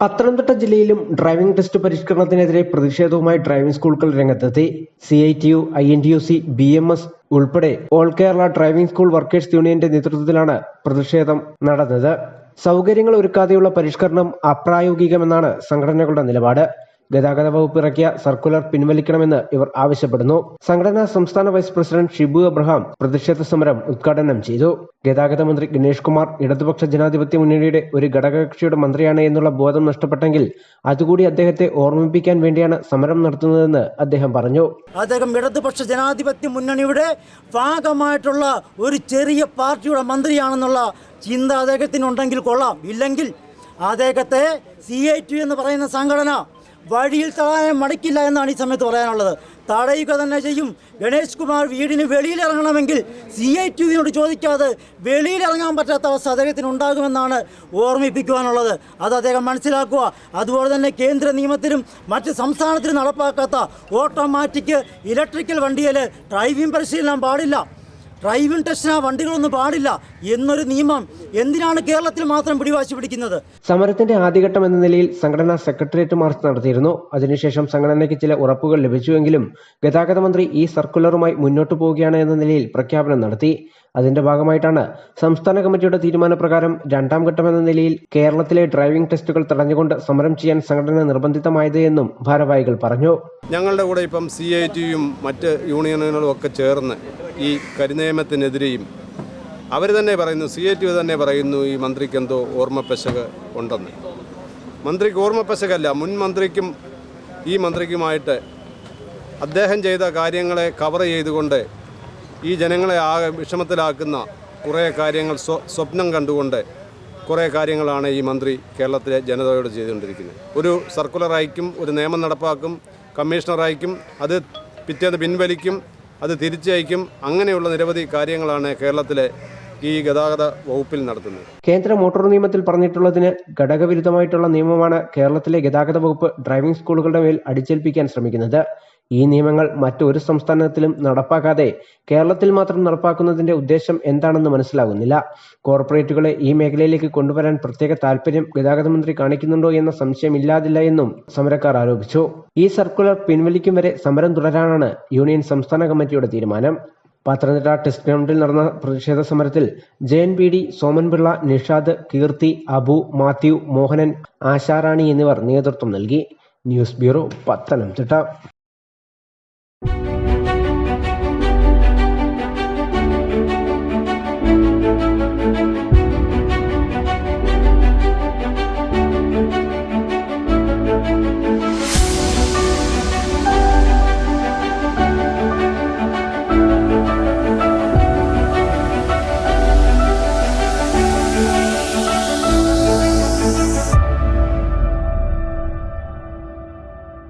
പത്തനംതിട്ട ജില്ലയിലും driving test പരിഷ്കരണത്തിനെതിരെ പ്രതിഷേധവുമായി driving സ്കൂളുകൾ രംഗത്തെത്തി. C I T U I N T U C B M S ഉൾപ്പെടെ all Kerala driving school workers യൂണിയന്റെ നേതൃത്വത്തിലാണ് പ്രതിഷേധം നടന്നത്. സൗകര്യങ്ങൾ ഒരുക്കാതെയുള്ള പരിഷ്കരണം അപ്രായോഗികമെന്നാണ് സംഘടനകളുടെ നിലപാട്. ഗതാഗത വകുപ്പ് ഇറക്കിയ സർക്കുലർ പിൻവലിക്കണമെന്ന് ഇവർ ആവശ്യപ്പെടുന്നു. സംഘടനാ സംസ്ഥാന വൈസ് പ്രസിഡന്റ് ഷിബു അബ്രഹാം പ്രതിഷേധ സമരം ഉദ്ഘാടനം ചെയ്തു. ഗതാഗത മന്ത്രി ഗണേഷ് കുമാർ ഇടതുപക്ഷ ജനാധിപത്യ മുന്നണിയുടെ ഒരു ഘടകകക്ഷിയുടെ മന്ത്രിയാണ് എന്നുള്ള ബോധം നഷ്ടപ്പെട്ടെങ്കിൽ അതുകൂടി അദ്ദേഹത്തെ ഓർമ്മിപ്പിക്കാൻ വേണ്ടിയാണ് സമരം നടത്തുന്നതെന്ന് അദ്ദേഹം പറഞ്ഞു. അദ്ദേഹം ഇടതുപക്ഷ ജനാധിപത്യ മുന്നണിയുടെ ഭാഗമായിട്ടുള്ള ഒരു ചെറിയ പാർട്ടിയുടെ മന്ത്രിയാണെന്നുള്ള ചിന്ത അദ്ദേഹത്തിനുണ്ടെങ്കിൽ കൊള്ളാം. ഇല്ലെങ്കിൽ അദ്ദേഹത്തെ സി ഐ ടി എന്ന് പറയുന്ന സംഘടന വഴിയിൽ തടയാൻ മടക്കില്ല എന്നാണ് ഈ സമയത്ത് പറയാനുള്ളത്. തടയുക തന്നെ ചെയ്യും. ഗണേഷ് കുമാർ വീടിന് വെളിയിൽ ഇറങ്ങണമെങ്കിൽ സി ഐ ടിവിനോട് ചോദിക്കാതെ വെളിയിൽ ഇറങ്ങാൻ പറ്റാത്ത അവസ്ഥ അദ്ദേഹത്തിന് ഉണ്ടാകുമെന്നാണ് ഓർമ്മിപ്പിക്കുവാനുള്ളത്. അത് അദ്ദേഹം മനസ്സിലാക്കുക. അതുപോലെ തന്നെ കേന്ദ്ര നിയമത്തിലും മറ്റ് സംസ്ഥാനത്തിലും നടപ്പാക്കാത്ത ഓട്ടോമാറ്റിക് ഇലക്ട്രിക്കൽ വണ്ടിയിൽ ഡ്രൈവിംഗ് പരിശീലനം പാടില്ല. ഡ്രൈവിംഗ് ടെസ്റ്റിന് ആ വണ്ടികളൊന്നും പാടില്ല എന്നൊരു നിയമം എന്തിനാണ് കേരളത്തിൽ മാത്രം പിടിവാശി പിടിക്കുന്നത്? സമരത്തിന്റെ ആദ്യഘട്ടം എന്ന നിലയിൽ സംഘടനാ സെക്രട്ടേറിയറ്റ് മാർച്ച് നടത്തിയിരുന്നു. അതിനുശേഷം സംഘടനയ്ക്ക് ചില ഉറപ്പുകൾ ലഭിച്ചുവെങ്കിലും ഗതാഗത മന്ത്രി ഈ സർക്കുലറുമായി മുന്നോട്ടു പോവുകയാണ് എന്ന നിലയിൽ പ്രഖ്യാപനം നടത്തി. അതിന്റെ ഭാഗമായിട്ടാണ് സംസ്ഥാന കമ്മിറ്റിയുടെ തീരുമാനപ്രകാരം രണ്ടാം ഘട്ടം എന്ന നിലയിൽ കേരളത്തിലെ ഡ്രൈവിംഗ് ടെസ്റ്റുകൾ തടഞ്ഞുകൊണ്ട് സമരം ചെയ്യാൻ സംഘടന നിർബന്ധിതമായത് എന്നും ഭാരവാഹികൾ പറഞ്ഞു. ഞങ്ങളുടെ കൂടെ ഇപ്പം സി ഐ ടിയും മറ്റ് യൂണിയനുകളും ഒക്കെ ചേർന്ന് ഈ കരിനിയമത്തിനെതിരെയും അവർ തന്നെ പറയുന്നു സി ഐ ടി തന്നെ പറയുന്നു ഈ മന്ത്രിക്ക് എന്തോ ഓർമ്മപ്പശക് ഉണ്ടെന്ന്. മന്ത്രിക്ക് ഓർമ്മപ്പശകല്ല മുൻ മന്ത്രിക്കും ഈ മന്ത്രിക്കുമായിട്ട് അദ്ദേഹം ചെയ്ത കാര്യങ്ങളെ കവർ ചെയ്തുകൊണ്ട് ഈ ജനങ്ങളെ ആകെ വിഷമത്തിലാക്കുന്ന കുറേ കാര്യങ്ങൾ സ്വ സ്വപ്നം കണ്ടുകൊണ്ട് കുറേ കാര്യങ്ങളാണ് ഈ മന്ത്രി കേരളത്തിലെ ജനതയോട് ചെയ്തുകൊണ്ടിരിക്കുന്നത്. ഒരു സർക്കുലർ അയക്കും ഒരു നിയമം നടപ്പാക്കും കമ്മീഷണർ അയക്കും അത് പിറ്റേന്ന് പിൻവലിക്കും അത് തിരിച്ചയക്കും അങ്ങനെയുള്ള നിരവധി കാര്യങ്ങളാണ് കേരളത്തിലെ ഈ ഗതാഗത വകുപ്പിൽ നടത്തുന്നത്. കേന്ദ്ര മോട്ടോർ നിയമത്തിൽ പറഞ്ഞിട്ടുള്ളതിന് ഘടകവിരുദ്ധമായിട്ടുള്ള നിയമമാണ് കേരളത്തിലെ ഗതാഗത വകുപ്പ് ഡ്രൈവിംഗ് സ്കൂളുകളുടെ മേൽ അടിച്ചേൽപ്പിക്കാൻ ശ്രമിക്കുന്നത്. ഈ നിയമങ്ങൾ മറ്റൊരു സംസ്ഥാനത്തിലും നടപ്പാക്കാതെ കേരളത്തിൽ മാത്രം നടപ്പാക്കുന്നതിന്റെ ഉദ്ദേശം എന്താണെന്ന് മനസ്സിലാകുന്നില്ല. കോർപ്പറേറ്റുകളെ ഈ മേഖലയിലേക്ക് കൊണ്ടുവരാൻ പ്രത്യേക താൽപര്യം ഗതാഗത മന്ത്രി കാണിക്കുന്നുണ്ടോ എന്ന സംശയമില്ലാതില്ല എന്നും സമരക്കാർ ആരോപിച്ചു. ഈ സർക്കുലർ പിൻവലിക്കും വരെ സമരം തുടരാനാണ് യൂണിയൻ സംസ്ഥാന കമ്മിറ്റിയുടെ തീരുമാനം. പത്തനംതിട്ട ടെസ്റ്റ് ഗ്രൗണ്ടിൽ നടന്ന പ്രതിഷേധ സമരത്തിൽ Jayan P D Somanpillai Nishad Keerthi Abu Mathew Mohanan Asharani എന്നിവർ നേതൃത്വം നൽകി. News bureau Pathanamthitta.